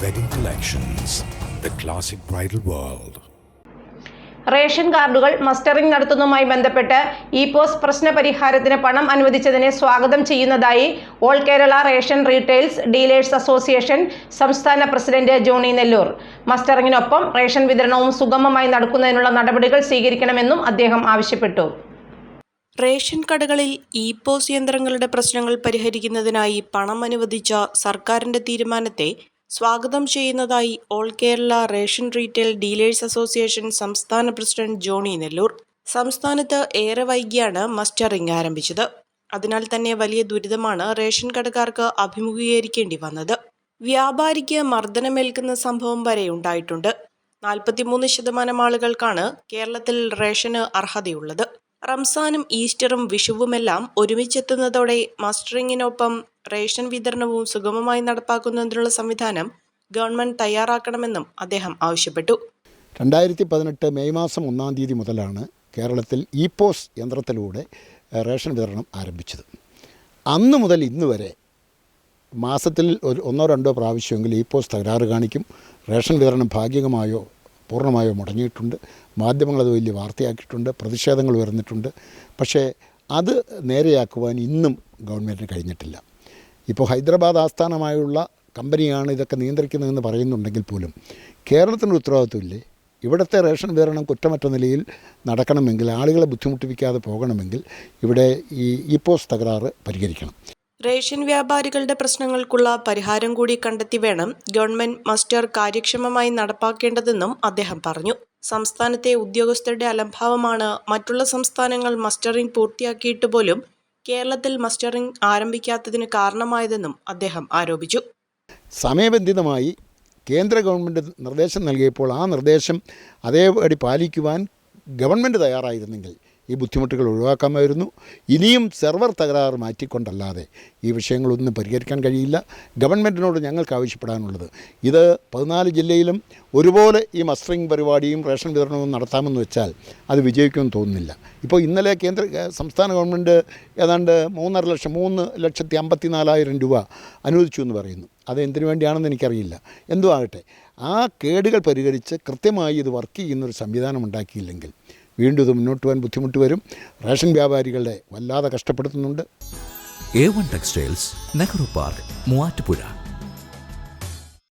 Wedding collections the classic bridal world. Ration കാർഡുകൾ mustering നടത്തുന്നതുമായി ബന്ധപ്പെട്ട് ഇ പോസ് പ്രശ്ന പരിഹാരത്തിന് പണം അനുവദിച്ചതിനെ സ്വാഗതം ചെയ്യുന്നതായി all Kerala ration retails dealers association സംസ്ഥാന പ്രസിഡന്റ് ജോണി നെല്ലൂർ മസ്റ്ററിങ്ങിനൊപ്പം റേഷൻ വിതരണവും സുഗമമായി നടക്കുന്നതിനുള്ള നടപടികൾ സ്വീകരിക്കണമെന്നും അദ്ദേഹം ആവശ്യപ്പെട്ടു റേഷൻ കടകളിൽ ഇ പോസ് യന്ത്രങ്ങളുടെ പ്രശ്നങ്ങൾ പരിഹരിക്കുന്നതിനായി പണം അനുവദിച്ച സർക്കാരിന്റെ തീരുമാനത്തെ സ്വാഗതം ചെയ്യുന്നതായി all Kerala ration retail dealers association സംസ്ഥാന പ്രസിഡന്റ് ജോണി നെല്ലൂർ. സംസ്ഥാനത്ത് ഏറെ വൈകിയാണ് മസ്റ്ററിംഗ് ആരംഭിച്ചത്. അതിനാൽ തന്നെ വലിയ ദുരിതമാണ് റേഷൻ കടക്കാർക്ക് അഭിമുഖീകരിക്കേണ്ടി വന്നത്. വ്യാപാരിക്ക് മർദ്ദനമേൽക്കുന്ന സംഭവം വരെ ഉണ്ടായിട്ടുണ്ട്. നാൽപ്പത്തിമൂന്ന് ശതമാനം ആളുകൾക്കാണ് കേരളത്തിൽ റേഷന് അർഹതയുള്ളത്. റംസാനും ഈസ്റ്ററും വിഷുവുമെല്ലാം ഒരുമിച്ചെത്തുന്നതോടെ മസ്റ്ററിങ്ങിനൊപ്പം റേഷൻ വിതരണവും സുഗമമായി നടപ്പാക്കുന്നതിനുള്ള സംവിധാനം ഗവൺമെന്റ് തയ്യാറാക്കണമെന്നും അദ്ദേഹം ആവശ്യപ്പെട്ടു. രണ്ടായിരത്തി പതിനെട്ട് മെയ് മാസം ഒന്നാം തീയതി മുതലാണ് കേരളത്തിൽ ഇ പോസ് യന്ത്രത്തിലൂടെ റേഷൻ വിതരണം ആരംഭിച്ചത്. അന്ന് മുതൽ ഇന്ന് വരെ മാസത്തിൽ ഒരു ഒന്നോ രണ്ടോ പ്രാവശ്യമെങ്കിലും ഇ പോസ് തകരാറ് കാണിക്കും. റേഷൻ വിതരണം ഭാഗികമായോ പൂർണമായോ മുടങ്ങിയിട്ടുണ്ട്. മാധ്യമങ്ങളത് വലിയ വാർത്തയാക്കിയിട്ടുണ്ട്. പ്രതിഷേധങ്ങൾ ഉയർന്നിട്ടുണ്ട്. പക്ഷേ അത് നേരെയാക്കുവാൻ ഇന്നും ഗവൺമെന്റിന് കഴിഞ്ഞിട്ടില്ല. ഇപ്പോൾ ഹൈദരാബാദ് ആസ്ഥാനമായുള്ള കമ്പനിയാണ് ഇതൊക്കെ നിയന്ത്രിക്കുന്നതെന്ന് പറയുന്നുണ്ടെങ്കിൽ പോലും കേരളത്തിന് ഉത്തരവാദിത്വമില്ലേ ഇവിടുത്തെ റേഷൻ വിതരണം കുറ്റമറ്റ നിലയിൽ നടക്കണമെങ്കിൽ ആളുകളെ ബുദ്ധിമുട്ടിപ്പിക്കാതെ പോകണമെങ്കിൽ ഇവിടെ ഈ ഇപ്പോസ് പോസ് തകരാറ് പരിഹരിക്കണം. റേഷൻ വ്യാപാരികളുടെ പ്രശ്നങ്ങൾക്കുള്ള പരിഹാരം കൂടി കണ്ടെത്തി വേണം ഗവൺമെന്റ് മസ്റ്റർ കാര്യക്ഷമമായി നടപ്പാക്കേണ്ടതെന്നും അദ്ദേഹം പറഞ്ഞു. സംസ്ഥാനത്തെ ഉദ്യോഗസ്ഥരുടെ അലംഭാവമാണ് മറ്റുള്ള സംസ്ഥാനങ്ങൾ മസ്റ്ററിംഗ് പൂർത്തിയാക്കിയിട്ട് പോലും കേരളത്തിൽ മസ്റ്ററിംഗ് ആരംഭിക്കാത്തതിന് കാരണമായതെന്നും അദ്ദേഹം ആരോപിച്ചു. സമയബന്ധിതമായി കേന്ദ്ര ഗവൺമെന്റ് നിർദ്ദേശം നൽകിയപ്പോൾ ആ നിർദ്ദേശം അതേപടി പാലിക്കുവാൻ ഗവൺമെന്റ് തയ്യാറായിരുന്നെങ്കിൽ ഈ ബുദ്ധിമുട്ടുകൾ ഒഴിവാക്കാമായിരുന്നു. ഇനിയും സെർവർ തകരാറ് മാറ്റിക്കൊണ്ടല്ലാതെ ഈ വിഷയങ്ങളൊന്നും പരിഹരിക്കാൻ കഴിയില്ല. ഗവൺമെന്റിനോട് ഞങ്ങൾക്ക് ആവശ്യപ്പെടാനുള്ളത് ഇത് പതിനാല് ജില്ലയിലും ഒരുപോലെ ഈ മസ്റ്ററിംഗ് പരിപാടിയും റേഷൻ വിതരണവും നടത്താമെന്ന് വെച്ചാൽ അത് വിജയിക്കുമെന്ന് തോന്നുന്നില്ല. ഇപ്പോൾ ഇന്നലെ കേന്ദ്ര സംസ്ഥാന ഗവൺമെന്റ് ഏതാണ്ട് മൂന്നര ലക്ഷം മൂന്ന് ലക്ഷത്തി അമ്പത്തി നാലായിരം രൂപ അനുവദിച്ചു എന്ന് പറയുന്നു. അത് എന്തിനു വേണ്ടിയാണെന്ന് എനിക്കറിയില്ല. എന്തോ ആകട്ടെ ആ കേടുകൾ പരിഹരിച്ച് കൃത്യമായി ഇത് വർക്ക് ചെയ്യുന്നൊരു സംവിധാനം ഉണ്ടാക്കിയില്ലെങ്കിൽ വീണ്ടും ഇത് മുന്നോട്ട് പോകാൻ ബുദ്ധിമുട്ട് വരും. റേഷൻ വ്യാപാരികളെ വല്ലാതെ കഷ്ടപ്പെടുത്തുന്നുണ്ട്. A one textiles Nehru park Muvattupuzha